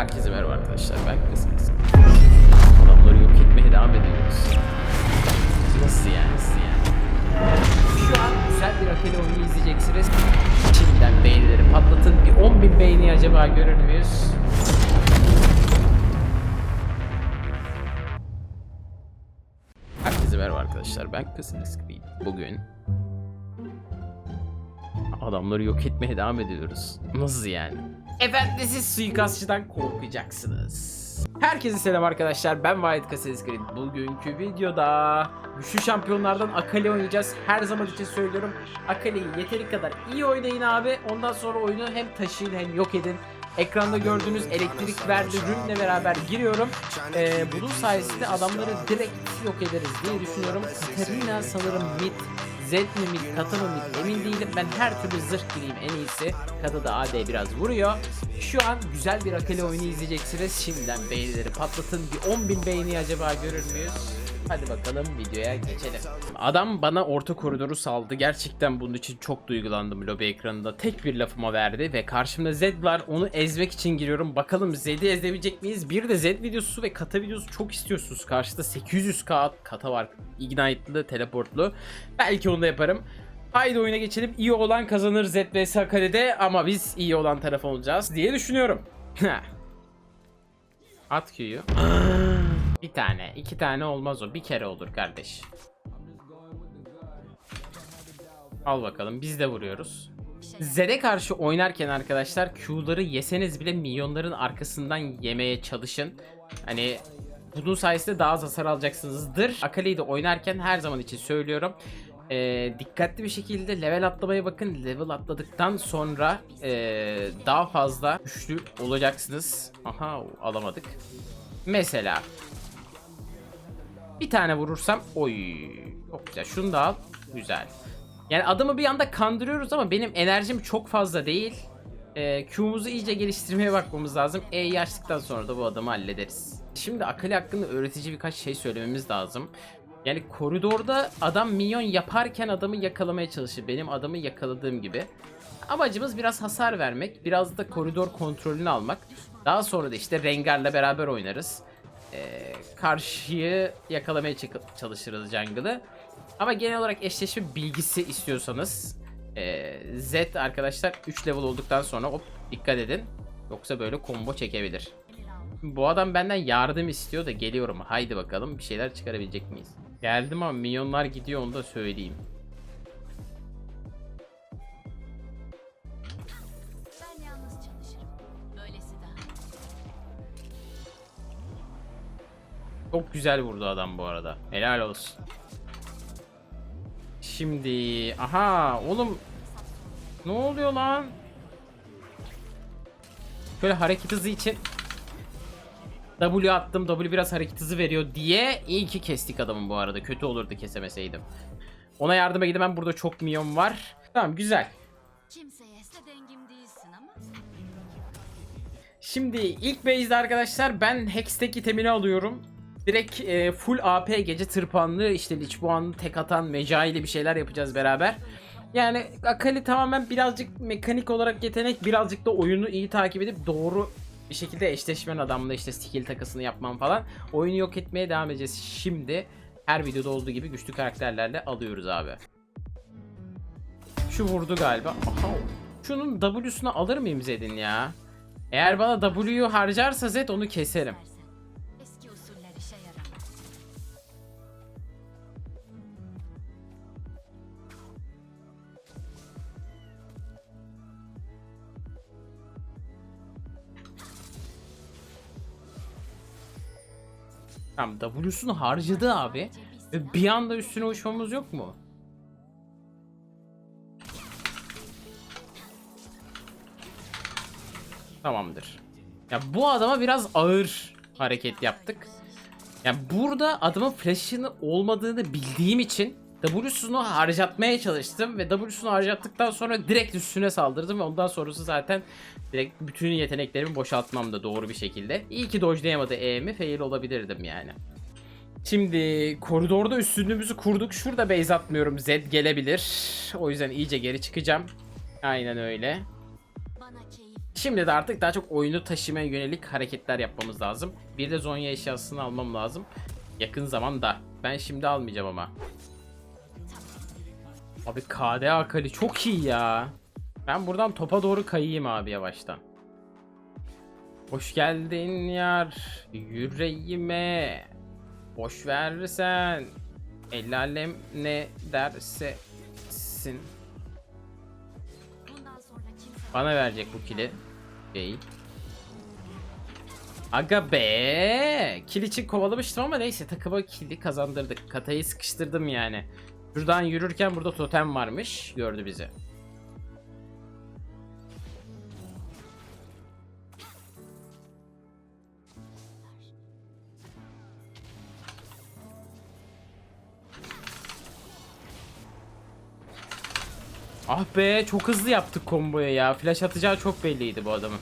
Herkese merhaba arkadaşlar. Ben Kısmız. Adamları yok etmeye devam ediyoruz. Nasıl yani? Nasıl yani? Şu an güzel bir akeli oyunu izleyeceksiniz. Şimdiden beğenileri patlatın. Bir 10.000 beğeni acaba görür müyüz? Herkese merhaba arkadaşlar. Ben Kısmız. Bugün adamları yok etmeye devam ediyoruz. Nasıl yani? Efendim siz suikastçıdan korkacaksınız. Herkese selam arkadaşlar. Ben Vahit Kaseskrin. Bugünkü videoda güçlü şampiyonlardan Akali oynayacağız. Her zaman için söylüyorum. Akali'yi yeteri kadar iyi oynayın abi. Ondan sonra oyunu hem taşıyın hem yok edin. Ekranda gördüğünüz elektrik verdi rünle beraber giriyorum. Ee, bunun sayesinde adamları direkt yok ederiz diye düşünüyorum. Katarina sanırım mid Z mi mid, kata mı mid emin değilim. Ben her türlü zırh gireyim en iyisi. Kata da AD biraz vuruyor. Şu an güzel bir akali oyunu izleyeceksiniz. Şimdiden beğenileri patlatın. Bir 10.000 beğeni acaba görür müyüz? Hadi bakalım videoya geçelim. Adam bana orta koridoru saldı. Gerçekten bunun için çok duygulandım lobi ekranında. Tek bir lafıma verdi ve karşımda Zed var. Onu ezmek için giriyorum. Bakalım Zed'i ezebilecek miyiz? Bir de Zed videosu ve kata videosu çok istiyorsunuz. Karşıda 800k kata var. Ignite'lı, teleportlu. Belki onu da yaparım. Haydi oyuna geçelim. İyi olan kazanır Zed vs Akali'de ama biz iyi olan taraf olacağız diye düşünüyorum. At Q'yu. Bir tane, iki tane olmaz o. Bir kere olur kardeş. Al bakalım biz de vuruyoruz. Zed'e karşı oynarken arkadaşlar Q'ları yeseniz bile milyonların arkasından yemeye çalışın. Hani bunun sayesinde daha az hasar alacaksınızdır. Akali'yi de oynarken her zaman için söylüyorum. Ee, dikkatli bir şekilde level atlamaya bakın. Level atladıktan sonra ee, daha fazla güçlü olacaksınız. Aha alamadık. Mesela bir tane vurursam oy çok güzel. Şunu da al. Güzel. Yani adamı bir anda kandırıyoruz ama benim enerjim çok fazla değil. Ee, Q'muzu iyice geliştirmeye bakmamız lazım. E'yi açtıktan sonra da bu adamı hallederiz. Şimdi Akali hakkında öğretici birkaç şey söylememiz lazım. Yani koridorda adam minyon yaparken adamı yakalamaya çalışır. Benim adamı yakaladığım gibi. Amacımız biraz hasar vermek. Biraz da koridor kontrolünü almak. Daha sonra da işte Rengar'la beraber oynarız. Ee, karşıyı yakalamaya çalışırız jungle'ı. Ama genel olarak eşleşme bilgisi istiyorsanız ee, Z arkadaşlar 3 level olduktan sonra hop dikkat edin. Yoksa böyle combo çekebilir. Bu adam benden yardım istiyor da geliyorum. Haydi bakalım bir şeyler çıkarabilecek miyiz? Geldim ama milyonlar gidiyor onu da söyleyeyim. Çok güzel vurdu adam bu arada. Helal olsun. Şimdi aha oğlum ne oluyor lan? Böyle hareket hızı için W attım. W biraz hareket hızı veriyor diye iyi ki kestik adamın bu arada. Kötü olurdu kesemeseydim. Ona yardıma gidemem. Burada çok milyon var. Tamam güzel. Şimdi ilk base'de arkadaşlar ben Hextech itemini alıyorum. Direkt e, full AP gece tırpanlı işte Lichbuan'lı tek atan Meca ile bir şeyler yapacağız beraber. Yani Akali tamamen birazcık mekanik olarak yetenek birazcık da oyunu iyi takip edip doğru bir şekilde eşleşmen adamla işte skill takısını yapman falan. Oyunu yok etmeye devam edeceğiz. Şimdi her videoda olduğu gibi güçlü karakterlerle alıyoruz abi. Şu vurdu galiba. Aha. Şunun W'sunu alır mıyım Zed'in ya? Eğer bana W'yu harcarsa Zed onu keserim. Tamam W'sunu harcadı abi. Ve bir anda üstüne uçmamız yok mu? Tamamdır. Ya bu adama biraz ağır hareket yaptık. Yani burada adamın flash'ını olmadığını bildiğim için W'sunu harcatmaya çalıştım ve W'sunu harcattıktan sonra direkt üstüne saldırdım ve ondan sonrası zaten direkt bütün yeteneklerimi boşaltmam da doğru bir şekilde. İyi ki dodge'layamadı E'mi fail olabilirdim yani. Şimdi koridorda üstünlüğümüzü kurduk. Şurada base atmıyorum. Z gelebilir. O yüzden iyice geri çıkacağım. Aynen öyle. Şimdi de artık daha çok oyunu taşımaya yönelik hareketler yapmamız lazım. Bir de Zonya eşyasını almam lazım. Yakın zamanda. Ben şimdi almayacağım ama. Abi KDA Akali çok iyi ya. Ben buradan topa doğru kayayım abi yavaştan. Hoş geldin yar yüreğime. Boş versen. El alem ne derse sin. Bana verecek bu kili. Şey. Aga be. Kill için kovalamıştım ama neyse takıma kili kazandırdık. Katayı sıkıştırdım yani. Şuradan yürürken burada totem varmış. Gördü bizi. Ah be çok hızlı yaptık komboyu ya. Flash atacağı çok belliydi bu adamın.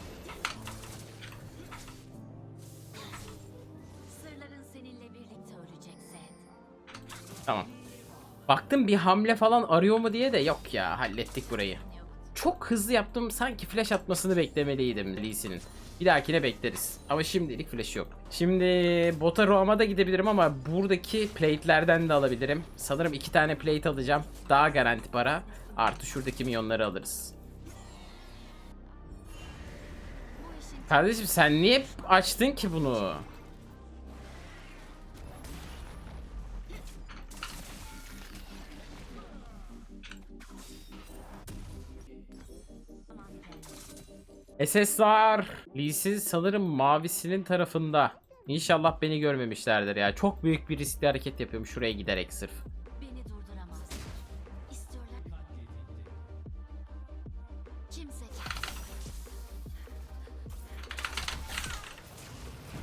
Tamam. Baktım bir hamle falan arıyor mu diye de yok ya hallettik burayı. Çok hızlı yaptım sanki flash atmasını beklemeliydim Lee Sin'in. Bir dahakine bekleriz. Ama şimdilik flash yok. Şimdi bota roam'a da gidebilirim ama buradaki plate'lerden de alabilirim. Sanırım iki tane plate alacağım. Daha garanti para. Artı şuradaki milyonları alırız. Kardeşim sen niye açtın ki bunu? SSR Lee'si sanırım mavisinin tarafında. İnşallah beni görmemişlerdir ya. Çok büyük bir riskli hareket yapıyorum şuraya giderek sırf.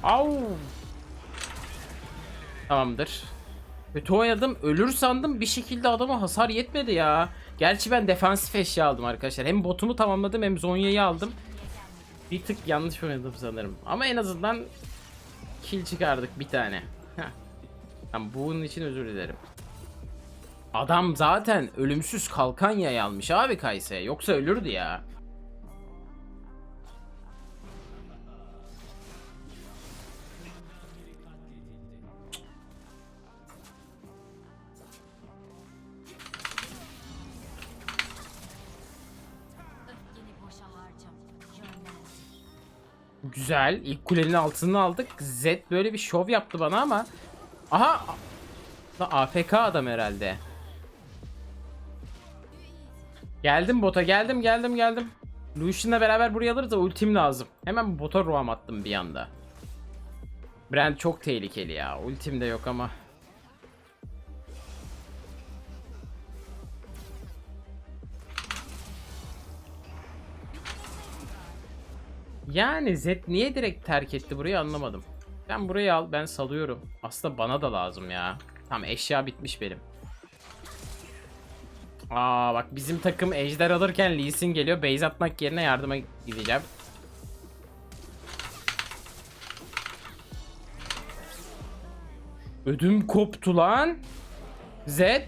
Au. Tamamdır. Kötü oynadım. Ölür sandım. Bir şekilde adama hasar yetmedi ya. Gerçi ben defansif eşya aldım arkadaşlar. Hem botumu tamamladım hem Zonya'yı aldım. Bir tık yanlış oynadım sanırım. Ama en azından kill çıkardık bir tane. Tamam, bunun için özür dilerim. Adam zaten ölümsüz kalkan yay almış abi Kayse. Yoksa ölürdü ya. Güzel. İlk kulenin altını aldık. Zed böyle bir şov yaptı bana ama. Aha. La AFK adam herhalde. Geldim bota geldim geldim geldim. Lucian'la beraber buraya alırız da ultim lazım. Hemen bota roam attım bir anda. Brand çok tehlikeli ya. Ultim de yok ama. Yani Zed niye direkt terk etti burayı anlamadım. Sen burayı al ben salıyorum. Aslında bana da lazım ya. Tamam eşya bitmiş benim. Aa bak bizim takım ejder alırken Lee Sin geliyor. Base atmak yerine yardıma gideceğim. Ödüm koptu lan. Zed.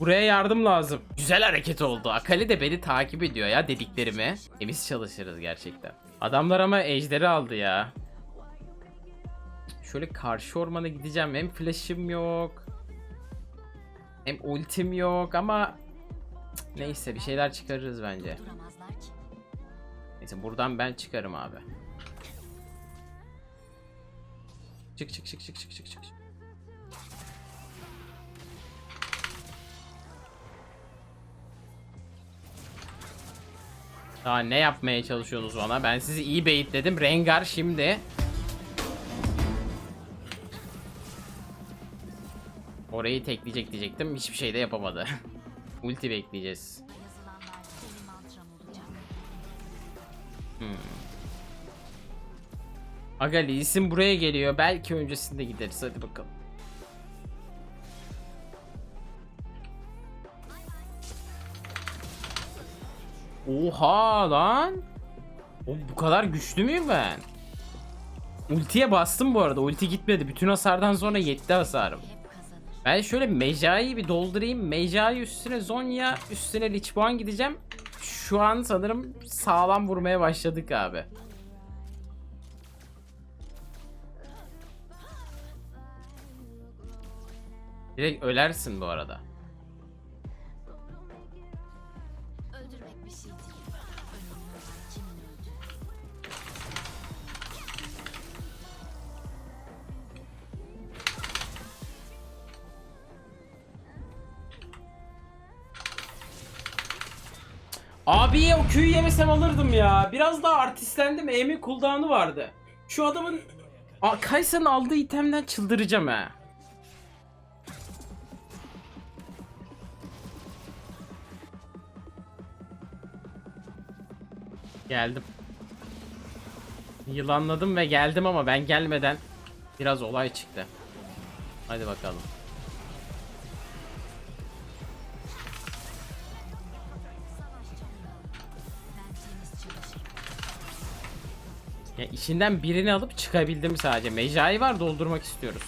Buraya yardım lazım. Güzel hareket oldu. Akali de beni takip ediyor ya dediklerimi. Temiz çalışırız gerçekten. Adamlar ama ejderi aldı ya. Şöyle karşı ormana gideceğim. Hem flash'ım yok. Hem ultim yok ama neyse bir şeyler çıkarırız bence. Neyse buradan ben çıkarım abi. Çık çık çık çık çık çık çık. Daha ne yapmaya çalışıyorsunuz bana? Ben sizi iyi beyitledim. Rengar şimdi. Orayı tekleyecek diyecektim. Hiçbir şey de yapamadı. Ulti bekleyeceğiz. Olacak. Aga Lee buraya geliyor. Belki öncesinde gideriz. Hadi bakalım. Oha lan. O bu kadar güçlü müyüm ben? Ultiye bastım bu arada. Ulti gitmedi. Bütün hasardan sonra yetti hasarım. Ben şöyle Mejai'yi bir doldurayım. Mejai üstüne Zonya, üstüne Lich Baan gideceğim. Şu an sanırım sağlam vurmaya başladık abi. Direkt ölersin bu arada. Abi o köyü yemesem alırdım ya. Biraz daha artistlendim. Amy cooldown'u vardı. Şu adamın Aa, Kaysa'nın aldığı itemden çıldıracağım ha. Geldim. Yılanladım ve geldim ama ben gelmeden biraz olay çıktı. Hadi bakalım. İçinden birini alıp çıkabildim sadece. Mecai var doldurmak istiyoruz.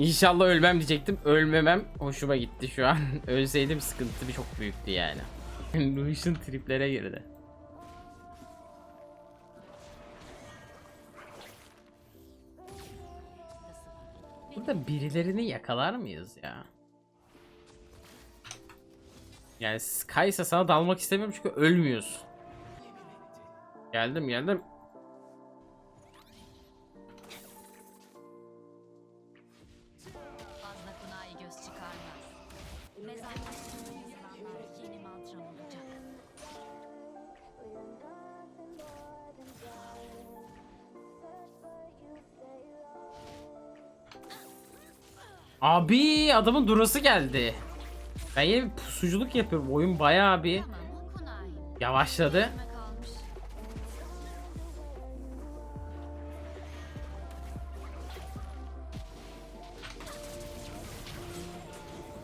İnşallah ölmem diyecektim. Ölmemem hoşuma gitti şu an. Ölseydim sıkıntı bir çok büyüktü yani. Lucian triplere girdi. Burada birilerini yakalar mıyız ya? Yani Kaysa sana dalmak istemiyorum çünkü ölmüyorsun. Geldim geldim. Abi adamın durası geldi. Ben yine bir pusuculuk yapıyorum. Oyun bayağı bir yavaşladı.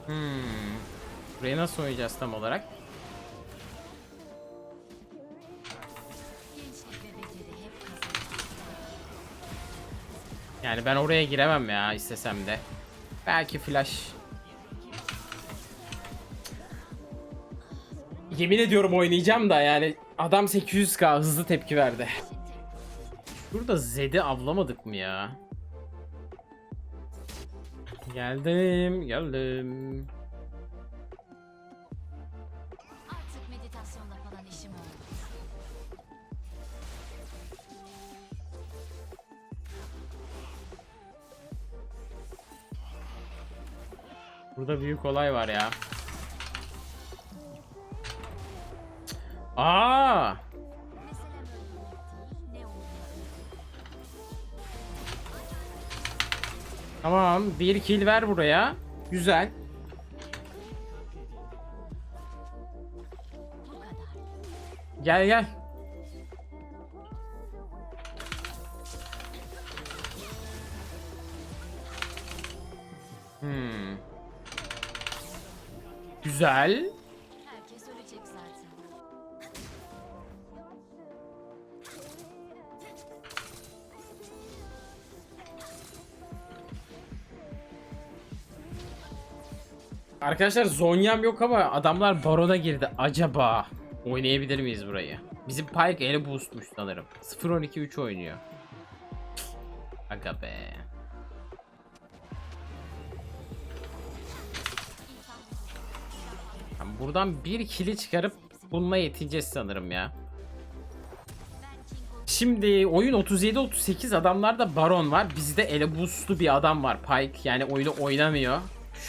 Hmm. Burayı nasıl oynayacağız tam olarak? Yani ben oraya giremem ya istesem de. Belki flash. Yemin ediyorum oynayacağım da yani adam 800k hızlı tepki verdi. Şurada Zed'i avlamadık mı ya? Geldim, geldim. Artık meditasyonla falan işim olmaz. Burada büyük olay var ya. Aa! Tamam, bir kill ver buraya. Güzel. Gel gel. Hmm. Güzel. Arkadaşlar Zonya'm yok ama adamlar Baron'a girdi. Acaba oynayabilir miyiz burayı? Bizim Pyke ele boostmuş sanırım. 0-12-3 oynuyor. Aga be. Tamam, buradan bir kili çıkarıp bununla yetineceğiz sanırım ya. Şimdi oyun 37-38 adamlarda Baron var. Bizde ele boostlu bir adam var Pyke. Yani oyunu oynamıyor.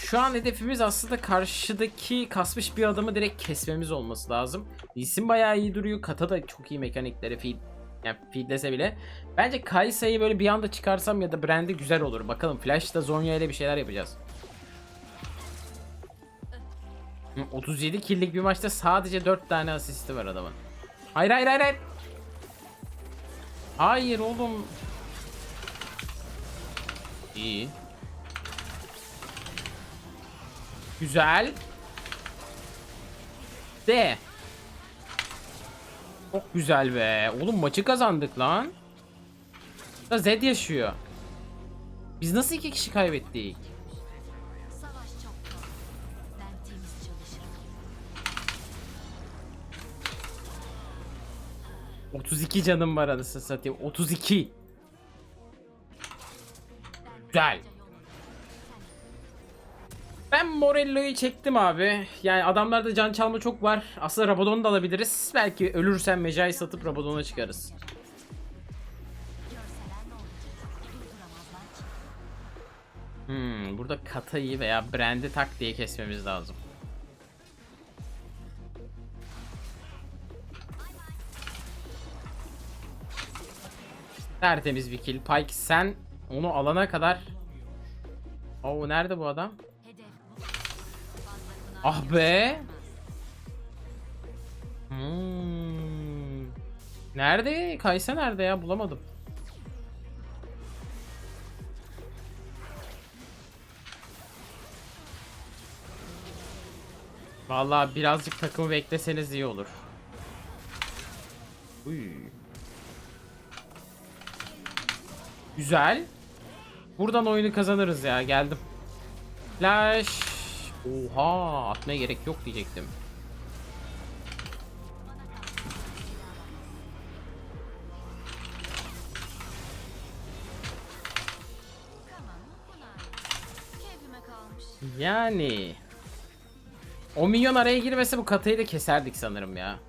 Şu an hedefimiz aslında karşıdaki kasmış bir adamı direkt kesmemiz olması lazım. İsim bayağı iyi duruyor. Kata da çok iyi mekanikleri feed, yani feedlese bile. Bence Kaysa'yı böyle bir anda çıkarsam ya da Brand'i güzel olur. Bakalım Flash'ta Zonya ile bir şeyler yapacağız. Hı, 37 kill'lik bir maçta sadece 4 tane asisti var adamın. Hayır hayır hayır. Hayır oğlum. İyi. Güzel. De. Çok güzel be. Oğlum maçı kazandık lan. Da Zed yaşıyor. Biz nasıl iki kişi kaybettik? Otuz iki canım var anasını satayım. Otuz iki. Güzel. Morello'yu çektim abi. Yani adamlarda can çalma çok var. Aslında Rabadon'u da alabiliriz. Belki ölürsen Mecai satıp Rabadon'a çıkarız. Hmm, burada Kata'yı veya Brand'i tak diye kesmemiz lazım. Tertemiz bir kill. Pike sen onu alana kadar... Oo nerede bu adam? Ah be! Hmm. Nerede? Kaysa nerede ya? Bulamadım. Vallahi birazcık takımı bekleseniz iyi olur. Uy. Güzel. Buradan oyunu kazanırız ya. Geldim. Flash. Oha, atmaya gerek yok diyecektim. Yani. O milyon araya girmese bu katayı da keserdik sanırım ya.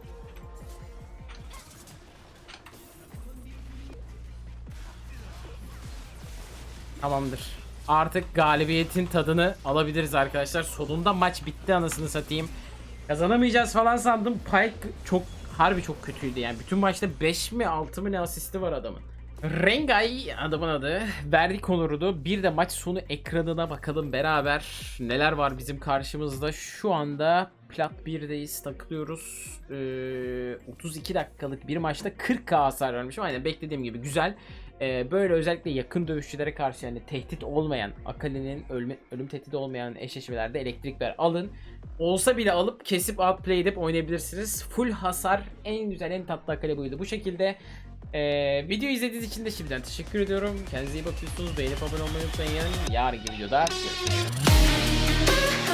Tamamdır. Artık galibiyetin tadını alabiliriz arkadaşlar. Sonunda maç bitti anasını satayım. Kazanamayacağız falan sandım. Pike çok harbi çok kötüydü yani. Bütün maçta 5 mi 6 mı ne asisti var adamın. Rengay adamın adı. Verdik onurunu. Bir de maç sonu ekranına bakalım beraber. Neler var bizim karşımızda. Şu anda plat 1'deyiz takılıyoruz. Ee, 32 dakikalık bir maçta 40k hasar vermişim. Aynen beklediğim gibi güzel. Ee, böyle özellikle yakın dövüşçülere karşı yani tehdit olmayan, Akali'nin ölme, ölüm tehdidi olmayan eşleşmelerde elektrikler alın. Olsa bile alıp kesip outplay edip oynayabilirsiniz. Full hasar en güzel en tatlı Akali buydu. Bu şekilde ee, video izlediğiniz için de şimdiden teşekkür ediyorum. Kendinize iyi bakıyorsunuz. Beğenip abone olmayı unutmayın. Yarınki videoda görüşürüz.